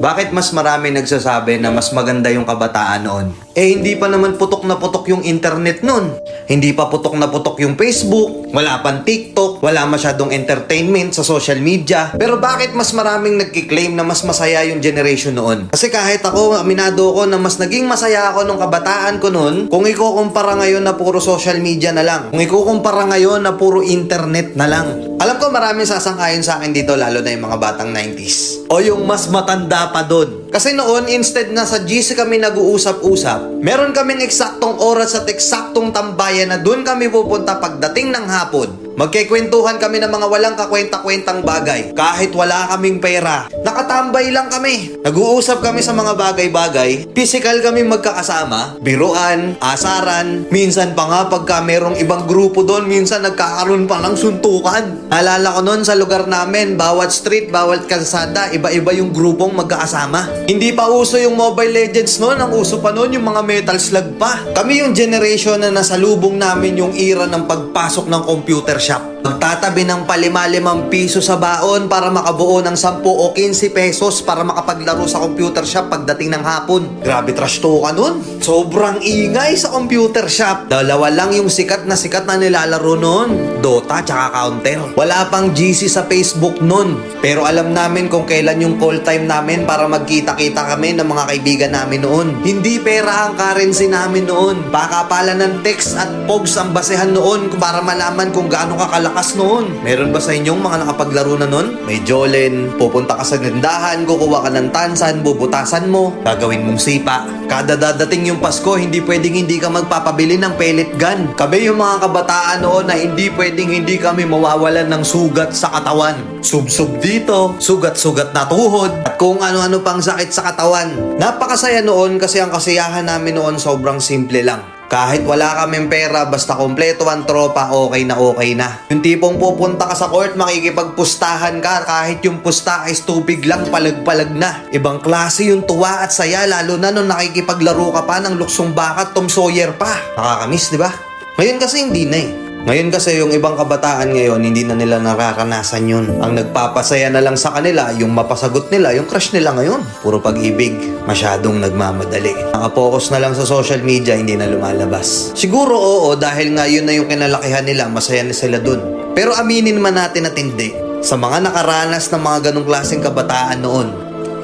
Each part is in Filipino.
Bakit mas marami nagsasabi na mas maganda yung kabataan noon? Eh hindi pa naman putok na putok yung internet noon. Hindi pa putok na putok yung Facebook, wala pang TikTok, wala masyadong entertainment sa social media. Pero bakit mas maraming nagkiklaim na mas masaya yung generation noon? Kasi kahit ako, aminado ko na mas naging masaya ako nung kabataan ko noon kung ikukumpara ngayon na puro social media na lang. Kung ikukumpara ngayon na puro internet na lang. Alam ko maraming sasangkayon sa akin dito lalo na yung mga batang 90s. O yung mas matanda pa doon. Kasi noon, instead na sa GC kami nag-uusap-usap, meron kaming eksaktong oras at eksaktong tambayan na doon kami pupunta pagdating ng hapon. Magkikwentuhan kami ng mga walang kakwenta-kwentang bagay. Kahit wala kaming pera, nakatambay lang kami. Nag-uusap kami sa mga bagay-bagay. Physical kami magkakasama. Biruan, asaran. Minsan pa nga pagka merong ibang grupo doon, minsan nagkakaroon pa ng suntukan. Alala ko noon sa lugar namin, bawat street, bawat kalsada, iba-iba yung grupong magkakasama. Hindi pa uso yung Mobile Legends noon. Ang uso pa noon yung mga Metal Slug pa. Kami yung generation na nasalubong namin yung era ng pagpasok ng computer shop. Magtatabi ng palima-limang piso sa baon para makabuo ng 10 o 15 pesos para makapaglaro sa computer shop pagdating ng hapon. Grabe trash to ka nun. Sobrang ingay sa computer shop. Dalawa lang yung sikat na sikat na nilalaro nun. Dota tsaka Counter. Wala pang GC sa Facebook nun. Pero alam namin kung kailan yung call time namin para magkita-kita kami ng mga kaibigan namin noon. Hindi pera ang currency namin noon. Baka pala ng text at pogs ang basehan noon para malaman kung gaano ka kalakas noon. Meron ba sa inyong mga nakapaglaro na noon? May Jolen, pupunta ka sa tindahan, kukuha ka ng tansan, bubutasan mo, gagawin mong sipa. Kada dadating yung Pasko, hindi pwedeng hindi ka magpapabili ng pellet gun. Kami yung mga kabataan noon na hindi pwedeng hindi kami mawawalan ng sugat sa katawan. Sub-sub dito, sugat-sugat na tuhod, at kung ano-ano pang sakit sa katawan. Napakasaya noon kasi ang kasiyahan namin noon sobrang simple lang. Kahit wala kaming pera, basta kompleto ang tropa, okay na okay na. Yung tipong pupunta ka sa court, makikipagpustahan ka, kahit yung pusta is tubig lang, palag-palag na. Ibang klase yung tuwa at saya, lalo na nung nakikipaglaro ka pa ng luksong baka, Tom Sawyer pa. Nakakamiss, di ba? Ngayon kasi hindi na eh. Ngayon kasi yung ibang kabataan ngayon, hindi na nila nararanasan yun. Ang nagpapasaya na lang sa kanila, yung mapasagot nila, yung crush nila ngayon. Puro pag-ibig, masyadong nagmamadali. Nakapokus na lang sa social media, hindi na lumalabas. Siguro oo, dahil nga yun na yung kinalakihan nila, masaya na sila dun. Pero aminin man natin at hindi, sa mga nakaranas ng mga ganong klaseng kabataan noon,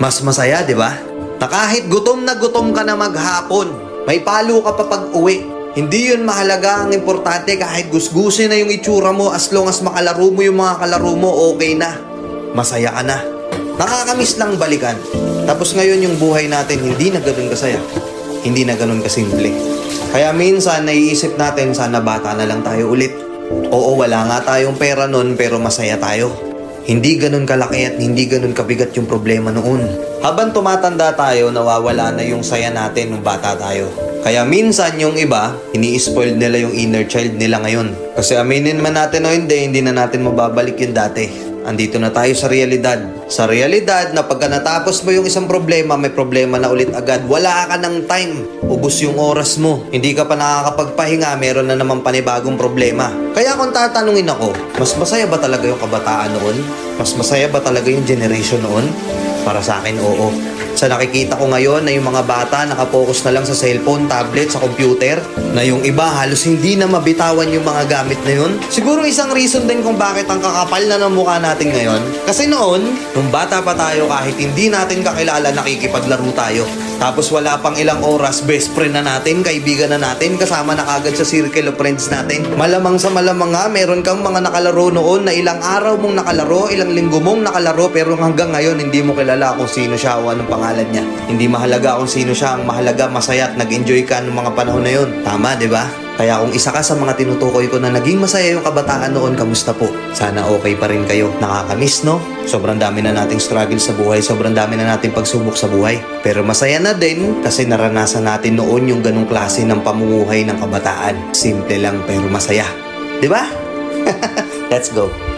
mas masaya, di ba? Na kahit gutom na gutom ka na maghapon, may palo ka pa pag uwi. Hindi yun mahalaga. Ang importante kahit gusgusin na yung itsura mo as long as makalaro mo yung mga kalaro mo, okay na. Masaya ka na. Nakakamiss lang balikan. Tapos ngayon yung buhay natin hindi na ganun kasaya. Hindi na ganun kasimple. Kaya minsan naiisip natin sana bata na lang tayo ulit. Oo, wala nga tayong pera nun pero masaya tayo. Hindi ganun kalaki at hindi ganun kabigat yung problema noon. Habang tumatanda tayo, nawawala na yung saya natin nung bata tayo. Kaya minsan yung iba, ini-spoil nila yung inner child nila ngayon. Kasi aminin man natin o hindi, hindi na natin mababalik yung dati. Andito na tayo sa realidad. Sa realidad na pagka natapos mo yung isang problema, may problema na ulit agad. Wala ka ng time. Ubus yung oras mo. Hindi ka pa nakakapagpahinga, meron na naman panibagong problema. Kaya kung tatanungin ako, mas masaya ba talaga yung kabataan noon? Mas masaya ba talaga yung generation noon? Para sa akin, oo. Sa nakikita ko ngayon na yung mga bata nakapokus na lang sa cellphone, tablet, sa computer, na yung iba halos hindi na mabitawan yung mga gamit na yun. Siguro isang reason din kung bakit ang kakapal na ng mukha natin ngayon. Kasi noon, nung bata pa tayo kahit hindi natin kakilala nakikipaglaro tayo. Tapos wala pang ilang oras, best friend na natin, kaibigan na natin, kasama na kagad sa circle of friends natin. Malamang sa malamang nga, meron kang mga nakalaro noon na ilang araw mong nakalaro, ilang linggo mong nakalaro, pero hanggang ngayon hindi mo kilala kung sino siya o anong pangalan niya. Hindi mahalaga kung sino siya, ang mahalaga masaya at nag-enjoy ka ng mga panahon na yun. Tama, di ba? Kaya kung isa ka sa mga tinutukoy ko na naging masaya yung kabataan noon, kamusta po? Sana okay pa rin kayo. Nakakamiss, no? Sobrang dami na nating struggle sa buhay, sobrang dami na nating pagsubok sa buhay. Pero masaya na din kasi naranasan natin noon yung ganong klase ng pamumuhay ng kabataan. Simple lang pero masaya. Di ba? Let's go.